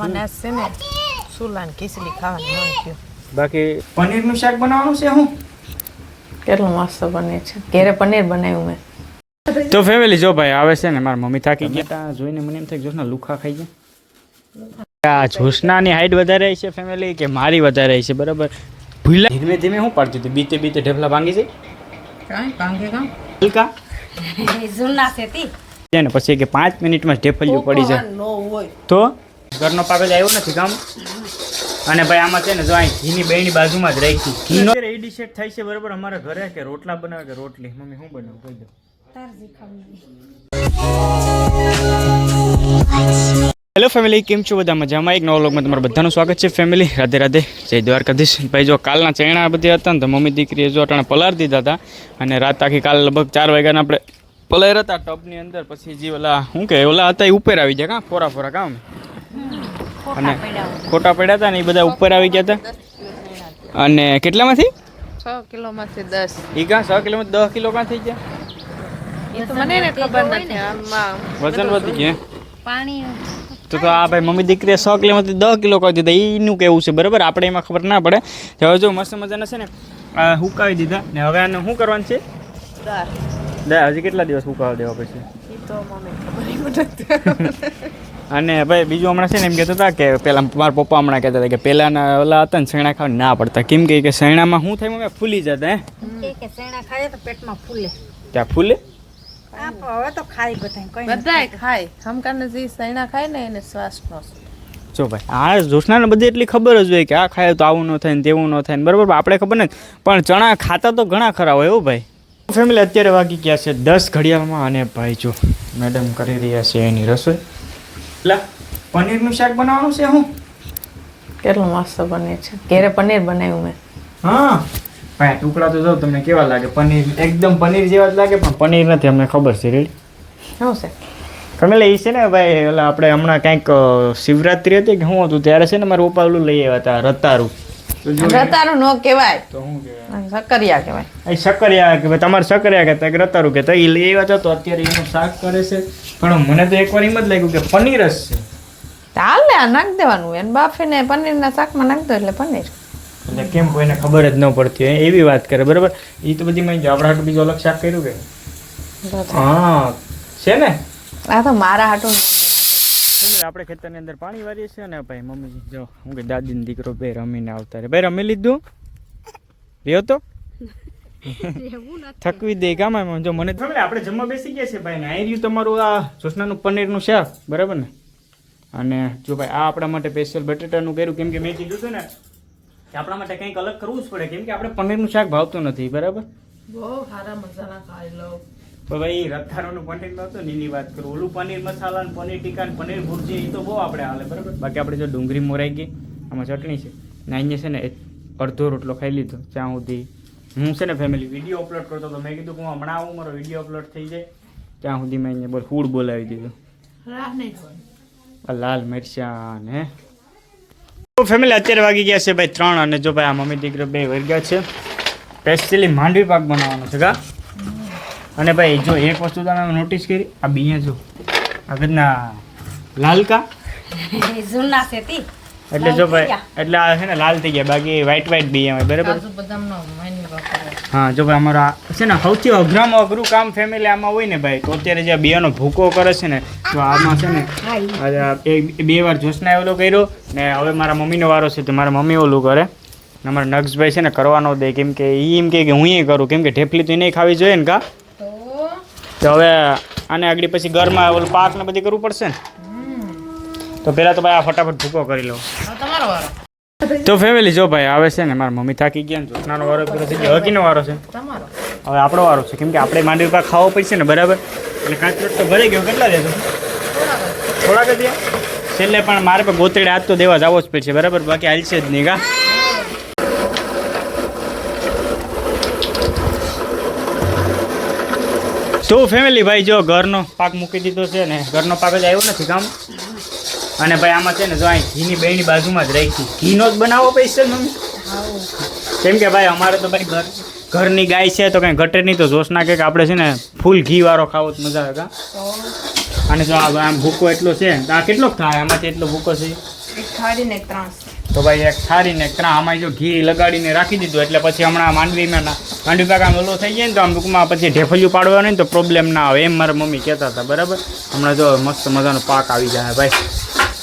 મને છે ને સુલાન ખીચડી ખાવાનું મન થયું બાકી પનીરનું શાક બનાવવાનું છે હું? કેટલું મસ્ત બને છે. ઘેરે પનીર બનાવ્યું મેં. તો ફેમિલી જો ભાઈ આવે છે ને મારા મમ્મી થાકી ગયા. તા જોઈને મને એમ થાય જોશના લુખા ખાઈ ગયા. આ જોશનાની હાઈટ વધારે છે ફેમિલી કે મારી વધારે છે બરાબર? ભૂલા ધીમે ધીમે હું પાડતી હતી બીતે બીતે ઢેફલા ભાંગી જાય કાંઈ ભાંગે કામ હલકા. ઝુલના છે તી. પછી કે પાંચ મિનિટમાં ઢેફલિયું પડી જાય. તો? ઘરનો જ આવ્યો નથી કામ અને ભાઈ આમાં છે ને જો અહીં ઘીની બેની બાજુમાં જ રાખી. ઘીનો એ ડિસેટ થાય છે બરાબર અમારા ઘરે કે રોટલા બનાવે કે રોટલી. મમ્મી શું બનાવું? કહી દો. હેલો ફેમિલી કેમ છો બધા? મજામાં? એક નવો લોકમાં તમારું બધાનું સ્વાગત છે ફેમિલી રાધે રાધે. જય દ્વારકાધીશ. ભાઈ જો કાલના ચેણા બધી હતા ને તો મમ્મી દીકરીએ જો અટાણે પલાર દીધા હતા. અને રાત આખી કાલ લગભગ ચાર વાગ્યાના આપણે પલાર હતા ટબની અંદર. પછી જે ઓલા શું કે ઓલા હતા એ ઉપર આવી જાય કાં? ફોરા ફોરા કામ અને ખોટા પડ્યા હતા ને એ બધા ઉપર આવી ગયા હતા? અને કેટલામાંથી? છ કિલોમાંથી દસ. એ કાં છ કિલોમાં દસ કિલો કાં થઈ ગયા? એ તો મને ને ખબર નથી વજન વધી ગયા પાણી તો તો આ ભાઈ મમ્મી દીકરીએ સો કિલોમાંથી દસ કિલો કરી દીધા એનું કેવું છે? બરાબર? આપણે એમાં ખબર ના પડે. હવે જો મસ્ત મજાના છે ને હુકાવી દીધા. ને હવે આને શું કરવાનું છે? દા હજી કેટલા દિવસ હુકાવા દેવા પછી અને ભાઈ બીજું હમણાં છે ને એમ કહેતા હતા કે પેલા મારા પપ્પા હમણાં કહેતા હતા કે પહેલાંના ઓલા હતા ને શેણા ખાવા ના પડતા. કેમ કે કે શેણામાં શું થાય મમ્મી? ફૂલી જતા હે? કે કે શેણા ખાય તો પેટમાં ફૂલે. ત્યાં ફૂલે? હવે તો ખાય બધા કઈ બધાય ખાય. હમકાને જે શેણા ખાય ને એને શ્વાસનો જો ભાઈ આ જોશનાને બધી એટલી ખબર જ હોય કે આ ખાય તો આવું ન થાય ને તેવું ન થાય ને બરાબર? આપણે ખબર નથી. પણ ચણા ખાતા તો ઘણા ખરા હોય એવું ભાઈ. ફેમિલી અત્યારે વાગી ગયા છે દસ ઘડિયાળમાં અને ભાઈ જો મેડમ કરી રહ્યા છે એની રસોઈ. એટલે પનીરનું શાક બનાવવાનું છે હું? કેટલું મસ્ત બને છે. ઘેરે પનીર બનાવ્યું મેં. હા? ભાઈ ટુકડા તો જો તમને કેવા લાગે. પનીર એકદમ પનીર જેવા જ લાગે પણ પનીર નથી અમને ખબર છે રેડી શું છે? તમે એ છે ને ભાઈ ઓલા આપણે હમણાં કંઈક શિવરાત્રી હતી કે શું હતું ત્યારે છે ને મારું પપ્પા લઈ આવ્યા હતા રતારું. રતારું નો કહેવાય. તો શું કહેવાય? સકરિયા કહેવાય. એ સકરિયા કે તમારે સકરિયા કહેતા કે રતારું કહેતા એ લઈ આવ્યા તો અત્યારે એનું શાક કરે છે. પણ મને તો એકવાર એમ જ લાગ્યું કે પનીર જ છે. હાલ ને આ નાખ દેવાનું. એને બાફીને પનીરના શાકમાં નાખ દો એટલે પનીર. એટલે કેમ કોઈને ખબર જ ન પડતી હોય. એવી વાત કરે બરાબર? એ તો બધી મેં આપણા હાટું બીજું અલગ શાક કર્યું કે? હા છે ને? આ તો મારા હાટું ને એટલે આપણે ખેતરની અંદર પાણી વારીએ છીએ ને ભાઈ મમ્મી જો હું કે દાદીનો દીકરો બે રમીને આવતા રે ભાઈ રમી લીધું? રહ્યો તો? થકવી દે ગામમાં જો મને ખબર આપણે જમવા બેસી ગયા છે ભાઈ નાઈ રહ્યું તમારું આ જોશનાનું પનીરનું શાક બરાબર ને? અને જો ભાઈ આ આપણા માટે સ્પેશિયલ બટેટાનું કર્યું. કેમ કે મેં કીધું હતું ને કે આપણા માટે કંઈક અલગ કરવું જ પડે. કેમ કે આપણે પનીરનું શાક ભાવતું નથી બરાબર? બહુ સારા મસાલા ખાઈ લો. તો ભાઈ રથારોનું પનીર નહોતું એની વાત કરું. ઓલું પનીર મસાલા ને પનીર ટીકા ને પનીર ભુરજી એ તો બહુ આપણે હાલે બરાબર? બાકી આપણે જો ડુંગળી મોરાઈ ગઈ આમાં ચટણી છે. ને અહીંયા છે ને અડધો રોટલો ખાઈ લીધો ત્યાં સુધી હું છે ને ફેમિલી વીડિયો અપલોડ કરતો હતો મેં કીધું કે હું હમણાં આવું મારો વીડિયો અપલોડ થઈ જાય ત્યાં સુધી મેં અહીંયા બોલ ફૂડ બોલાવી દીધું. લાલ મરચાં ને તો ફેમિલી અત્યારે વાગી ગયા છે ભાઈ ત્રણ અને જો ભાઈ આ મમ્મી દીકરો બે વર્ગ્યા છે સ્પેશિયલી માંડવી પાક બનાવવાનો છે કા? અને ભાઈ જો એક વસ્તુ તમે નોટિસ કરી આ બીયા જો. આગળના લાલકા. જૂના સેતી એટલે જો ભાઈ એટલે આ છે ને લાલ થઈ ગયા બાકી વ્હાઈટ વ્હાઈટ બીયા હોય બરાબર? હા જો ભાઈ અમારા છે ને સૌથી અઘરામાં અઘરું કામ ફેમિલી આમાં હોય ને ભાઈ તો અત્યારે જે આ બિયાનો ભૂકો કરે છે ને તો આમાં છે ને આજે બે વાર જોશના ઓલો કર્યો ને હવે મારા મમ્મીનો વારો છે તો મારા મમ્મી ઓલું કરે. અમારા નક્ષભાઈ છે ને કરવાનો દે કેમ કે એ એમ કે હું એ કરું કેમ કે ઢેફલી તો એને ખાવી જોઈએ ને કા? તો હવે આને આગળ પછી ઘરમાં ઓલું પાક ને બધી કરવું પડશે ને? તો પહેલાં તો ભાઈ આ ફટાફટ ભૂકો કરી લો તો ફેમિલી જો ભાઈ, આવે છે ને, મારા મમ્મી થાકી ગયા ને જોશનાનો વારો પૂરો થઈ ગયો. હકીનો વારો છે. હવે આપણો વારો છે. કેમ કે આપણે માંડવી પાક ખાવો પડશે ને, બરાબર? એટલે કાચરોટ તો ભરાઈ ગયો. કેટલા દેશો થોડાક જ છેલ્લે પણ મારે પણ ગોતડે આજ તો દેવા જવો જ પડશે. બરાબર? બાકી હાલશે જ નહીં, કા? તો ફેમિલી ભાઈ, જો ઘરનો પાક મૂકી દીધો છે ને, ઘરનો પાક જ આવ્યો નથી કામ અને ભાઈ, આમાં છે ને જો અહીં ઘીની બેની બાજુમાં જ રાખી. ઘીનો જ બનાવો પૈસા મમ્મી? કેમ કે ભાઈ, અમારે તો ભાઈ ઘર ઘરની ગાય છે તો કંઈ ઘટે નહીં, તો જોશ ના કે આપણે છે ને ફૂલ ઘી વાળો ખાવો તો મજા આવે અને જો આમ ભૂકો એટલો છે આ કેટલોક થાય? આમાંથી એટલો ભૂકો છે? ત્રાસ. તો ભાઈ એક થાળીને ત્રણ આમાં જો ઘી લગાડીને રાખી દીધું એટલે પછી હમણાં માંડવીમાં માંડવી પાક આમ ઓલો થઈ જાય ને તો આમ ટૂંકમાં પછી ઢેફલિયું પાડવાનું ને તો પ્રોબ્લેમ ના આવે. એમ મારા મમ્મી કહેતા હતા બરાબર? હમણાં જો મસ્ત મજાનો પાક આવી જાય ભાઈ.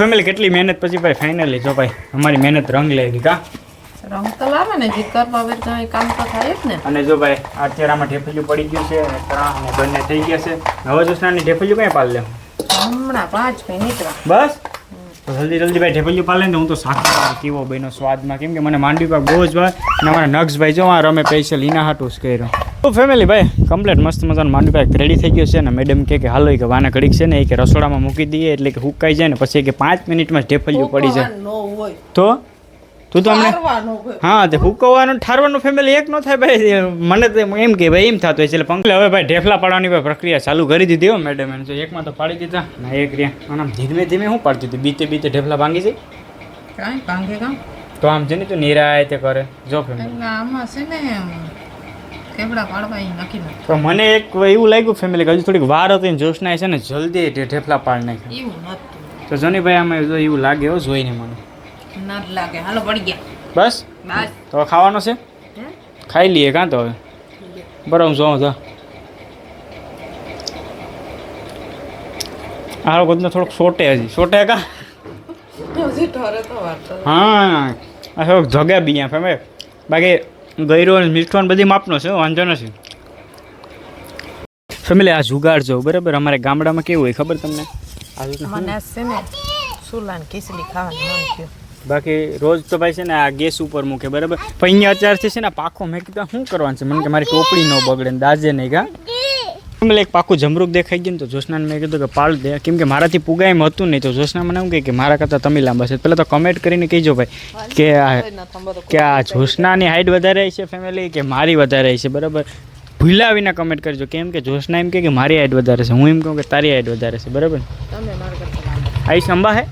ફેમિલી કેટલી મહેનત પછી ભાઈ ફાઇનલી જો ભાઈ અમારી મહેનત રંગ લે કા? રંગ તો લાવે ને જે કરવા તો કામ તો થાય જ ને. અને જો ભાઈ અત્યારે આમાં ઢેફલિયું પડી ગયું છે ત્રણ અને બંને થઈ ગયા છે. હવે જો સ્નાનની ઢેફલિયું કઈ પાડ લે? હમણાં પાંચ મિનિટ બસ? જલ્દી જલ્દી ભાઈ ઢેફલિયું પાલે ને હું તો શાક કેવો બન્યો સ્વાદમાં. કેમ કે મને માંડવી પાક બહુ જ ભાઈ અને અમારા નક્ષભાઈ જો આ રમે સ્પેશિયલ લીના હાટું જ કર્યો. તો ફેમિલી ભાઈ કમ્પ્લેટ મસ્ત મજાનો માંડવી પાક રેડી થઈ ગયો છે ને મેડમ કહે કે હાલો કે વાના ઘડીક છે ને એ કે રસોડામાં મૂકી દઈએ એટલે કે હુકાઈ જાય ને પછી કે પાંચ મિનિટમાં જ ઢેફલિયું પડી જાય. તો? તું તો અમને હા તે હુકવવાનું ઠારવાનું ફેમિલી એક ન થાય ભાઈ. મને તો એમ કે ભાઈ એમ થતું હોય એટલે પંખલે હવે ભાઈ ઢેફલા પાડવાની ભાઈ પ્રક્રિયા ચાલુ કરી દીધી હો મેડમ એમ. તો એકમાં તો પાડી દીધા. ના એક રહ્યા. આમ ધીમે ધીમે હું પાડતી હતી બીતે બીતે ઢેફલા ભાંગી જાય કાંઈ ભાંગે કામ તો આમ છે ને તું નિરાય તે કરે. જો ફેમિલી આમાં છે ને તો મને એક એવું લાગ્યું ફેમિલી હજુ થોડીક વાર હતી ને જોશના છે ને જલ્દી ઢેફલા પાડ નાખ્યા. તો જોનીભાઈ આમાં જો એવું લાગે હો જોઈને મને. ના લાગે. હાલો પડી ગયા. બસ? બસ. તો ખાવાનો છે? ખાઈ લઈએ કાં તો હવે? બરાબર હું જોઉં તો આ બધું થોડોક સોટે હજી. સોટે કા? હજી ઠરે તો વાત તો હા. આ થોડોક જગ્યા બી અહીંયા ફેમે. બાકી ગયરો અને મીઠો ને બધી માપનો છે વાંધો નથી. ફેમિલી આ જુગાડ જો બરાબર? અમારે ગામડામાં કેવું હોય ખબર તમને? મને છે ને સુલાન ખીચડી ખાવાનું મન થયું. બાકી રોજ તો ભાઈ છે ને આ ગેસ ઉપર મૂકે બરાબર? પણ અહીંયા અત્યારથી છે ને પાખો મેં કીધું શું કરવાનું છે? મને કે મારી ટોપડી ન બગડે ને દાજે નહીં કા? એટલે એક પાકું જમરૂક દેખાઈ ગયું તો જોશનાને મેં કીધું કે પાળ દે. કેમ કે મારાથી પુગાય એમ હતું નહીં તો જોશના મને એમ કહે કે મારા કરતાં તમે લાંબા છે. પહેલાં તો કમેન્ટ કરીને કહીજો ભાઈ કે આ કે આ જોશનાની હાઈટ વધારે છે ફેમિલી કે મારી વધારે છે બરાબર? ભૂલા વિના કમેન્ટ કરજો. કેમ કે જોશના એમ કહે કે મારી હાઈટ વધારે છે. હું એમ કહું કે તારી હાઈટ વધારે છે બરાબર? તમે મારા કરતા આઈશ અંબા હે?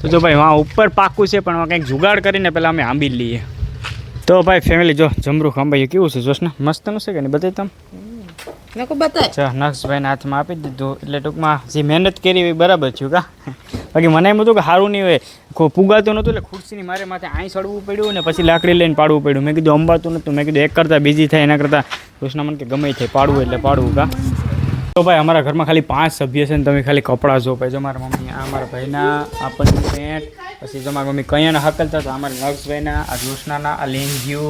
તો જો ભાઈ વાં ઉપર પાકું છે પણ કંઈક જુગાડ કરીને પહેલાં અમે આંબી લઈએ. તો ભાઈ ફેમિલી જો જમરૂખ અંબાઈ કેવું છે જોશના? મસ્તનું છે કે નહીં? બતાવી તમે? બતાય નક્ષભાઈને હાથમાં આપી દીધું. એટલે ટૂંકમાં જે મહેનત કરી એ બરાબર થયું કા? બાકી મને એમ હતું કે સારું નહીં હોય. પુગાતું નહોતું એટલે ખુરશીની મારે માથે આઈ સડવું પડ્યું ને પછી લાકડી લઈને પાડવું પડ્યું. મેં કીધું અંબાતું નહોતું. મેં કીધું એક કરતાં બીજી થાય એના કરતાં કૃષ્ણ મને કે ગમે થાય પાડવું એટલે પાડવું કા? તો ભાઈ, અમારા ઘરમાં ખાલી પાંચ સભ્ય છે ને તમે ખાલી કપડાં જો ભાઈ. જો મારા મમ્મી, આ મારા ભાઈના, આ પંચની પેન્ટ પછી જો મારા મમ્મી કયાના હકલતા હતા અમારા નક્ષભાઈના આ જોશનાના, આ લેંગ્યુ,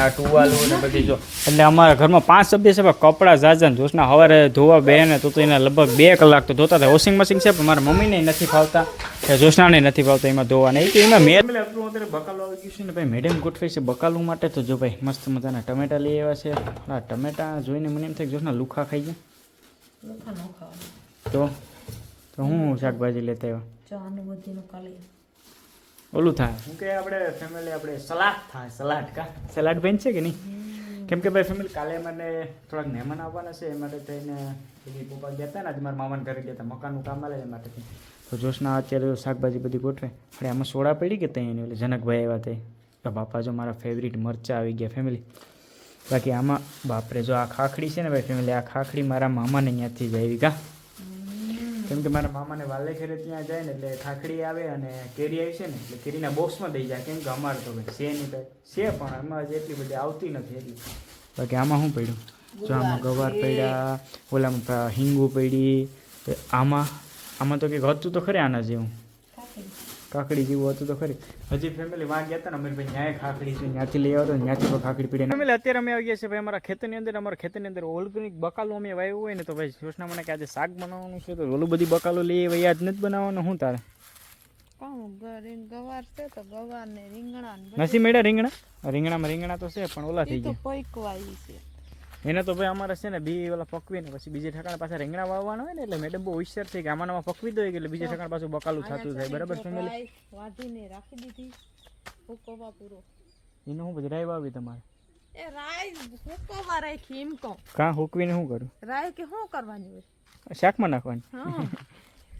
આ ટુવાલું ને બધી જો. એટલે અમારા ઘરમાં પાંચ સભ્ય છે પણ કપડાં ઝાઝા ને જોશના સવારે ધોવા બે ને તો એના લગભગ બે કલાક તો ધોતા હતા. વોશિંગ મશીન છે, પણ મારા મમ્મીને નથી ફાવતા જોશનાને નથી ફાવતા એમાં ધોવાના. એ તો એમાં મેં બકાલું આવી ગયું છે ને ભાઈ મેડમ ગોઠવે છે બકાલું માટે. તો જો ભાઈ, મસ્ત મજાના ટમેટા લઈ આવ્યા છે. આ ટમેટા જોઈને મને એમ થાય જોશના લુખા ખાઈ ગયા. લોખા ન ખાવાનું તો? તો હું શાકભાજી લેતા આવ્યો? ચાનું બધીનું કાલે. ઓલું થાય. શું કે આપણે ફેમિલી આપણે સલાડ થાય સલાડ કા? સલાડ બેન છે કે નહીં? કેમ કે ભાઈ ફેમિલી કાલે મને થોડાક મહેમાન આવવાના છે એ માટે થઈને પેલી પપ્પા ગયા હતા ને આજે મારા મામાને ઘરે ગયા હતા મકાનનું કામ આવે એ માટે તો જોશના અત્યારે શાકભાજી બધી ગોઠવે. આપણે આમાં સોડા પડી કે ત્યાં એની એટલે જનકભાઈ આવ્યા તે. તો બાપા જો મારા ફેવરિટ મરચાં આવી ગયા ફેમિલી બાકી આમાં બાપરે જો આ ખાખડી છે ને ભાઈ ફેમિલી આ ખાખડી મારા મામાને ત્યાંથી જ આવી કા કેમ કે મારા મામાને વાલે ખેરે ત્યાં જાય ને એટલે ખાખડી આવે અને કેરી આવી છે ને એટલે કેરીના બોક્સમાં દઈ જાય. કેમ કે અમારે તો ભાઈ છે નહીં ભાઈ. છે પણ એમાં જ એટલી બધી આવતી નથી એટલી બાકી આમાં શું પડ્યું? જો આમાં ગવાર પડ્યા ઓલામાં હિંગુ પડી આમાં આમાં તો કંઈક હતું તો ખરે આના જેવું. કાકડી જેવું હતું તો ખરી. હજી ફેમિલી વાં ગયા હતા ને અમીરભાઈ ન્યાય ખાખડી છે. ત્યાંથી લઈ આવ્યો તો ત્યાંથી પણ ખાખડી પડી ફેમિલી અત્યારે અમે આવી ગયા છે ભાઈ અમારા ખેતરની અંદર અમારા ખેતરની અંદર ઓર્ગેનિક બકાલો અમે વાવ્યું હોય ને તો ભાઈ યોજના મને કે આજે શાક બનાવવાનું છે તો ઓલું બધી બકાલો લઈ આવ્યા યાદ નથી બનાવવાનું શું તારે? તો નથી મેળ્યા રીંગણા રીંગણામાં રીંગણા તો છે પણ ઓલા થઈ ગયા. એને તો ભાઈ અમારે છે ને બી ઓલા પકવીને પછી બીજે ઠેકાણા પાસે રીંગણા વાવવાના હોય ને એટલે મેડમ બહુ હોશિયાર છે કે આમાં પકવી દો એટલે બીજે ઠેકાણે પાછું બકાલું થતું થાય. બરાબર ફેમિલી? વાધીને રાખી દીધી. હુકવવા પૂરો. એનો હું પછી રાય વાવી તમારે? એ રાઈ હુકવવા રાખી એમ કહું. કાં હુકવીને શું કરું? રાય કે શું કરવાની હોય? શાકમાં નાખવાની? હા.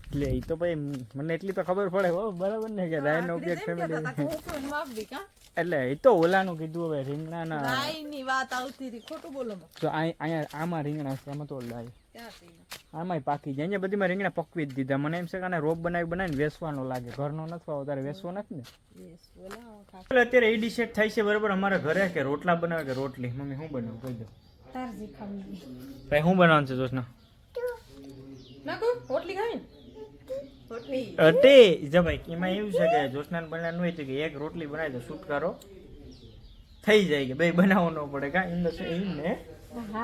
એટલે એ તો ભાઈ મને એટલી તો ખબર પડે હો બરાબર ને કે રાયનો ઉપયોગ ફેમિલી એટલે એ તો ઓલાનું કીધું હવે રીંગણાના. રાયની વાત આવતી હતી ખોટું બોલો તો અહીંયા આમાં રીંગણા છે આમાં તો લાય આમાં પાકી જાય. અહીંયા બધીમાં રીંગણા પકવી જ દીધા. મને એમ છે કે આને રોપ બનાવી બનાવીને વેસવાનો લાગે. ઘરનો નથી આવો તારે વેસવો નથી ને? એટલે અત્યારે એ ડિશેટ થાય છે બરાબર અમારા ઘરે કે રોટલા બનાવે કે રોટલી? મમ્મી શું બનાવું? કહી દો. ભાઈ શું બનાવવાનું છે જોશના? રોટલી ખાવી અટે જો ભાઈ એમાં એવું છે કે જોશનાને બનાવવાનું હોય તો કે એક રોટલી બનાવી દો છુટકારો. થઈ જાય કે ભાઈ બનાવવો ન પડે કા એમ તો એમ ને?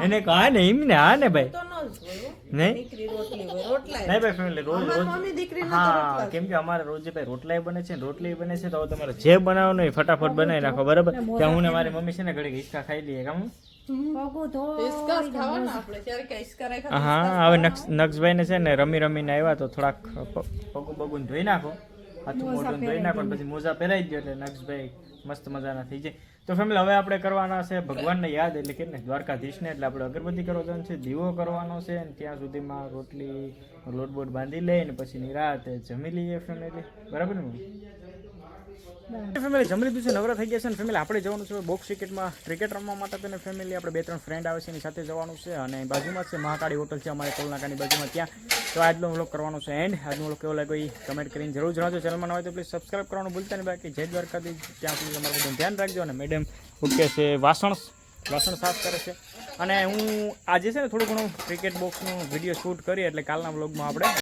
એને કહો હા ને એમ ને હા ને ભાઈ? નહીં? નહીં ભાઈ ફેમિલી રોજ રોજ. હા કેમ કે અમારે રોજ ભાઈ રોટલાય બને છે ને રોટલી બને છે તો હવે તમારે જે બનાવવાનું હોય ફટાફટ બનાવી નાખો બરાબર? ત્યાં હું ને મારી મમ્મી છે ને ઘડી હિસકા ખાઈ લઈએ કામ? હા હવે નક્ષ નક્ષભાઈ ને છે ને રમી રમીને આવ્યા તો થોડાક પગું બગું ધોઈ નાખો. હાથું મોઢું ધોઈ નાખો પછી મોજા પહેરાઈ દો એટલે નક્ષભાઈ મસ્ત મજાના થઈ જાય. તો ફેમિલી હવે આપણે કરવાના છે ભગવાનને યાદ એટલે કે ને દ્વારકાધીશને એટલે આપણે અગરબત્તી કરવાનો જવાનું છે દીવો કરવાનો છે અને ત્યાં સુધીમાં રોટલી લોટ બોટ બાંધી લઈએ ને પછી નિરાતે જમી લઈએ ફેમિલી બરાબર ને ફેમિલી જમી લીધું છે નવરા થઈ ગયા છે અને ફેમિલી આપણે જવાનું છે બોક્સ ક્રિકેટમાં ક્રિકેટ રમવા માટે તેને ફેમિલી આપણે બે ત્રણ ફ્રેન્ડ આવે છે, એની સાથે જવાનું છે. અને બાજુમાં છે મહાકાળી હોટલ છે અમારે કોલનાકાની બાજુમાં ત્યાં. તો આજનો વ્લોગ કરવાનો છે એન્ડ આજનો વ્લોગ કેવો લાગ્યો એ કમેન્ટ કરીને જરૂર જણાવજો. ચેનલમાં ન હોય તો પ્લીઝ સબસ્ક્રાઇબ કરવાનું ભૂલતા નહીં. બાકી જય દ્વારકાથી ત્યાં સુધી તમારું બધું ધ્યાન રાખજો. અને મેડમ ઓકે છે વાસણ વાસણ સાફ કરે છે. અને હું આજે છે ને થોડું ઘણું ક્રિકેટ બોક્સનું વીડિયો શૂટ કરી એટલે કાલના વ્લોગમાં આપણે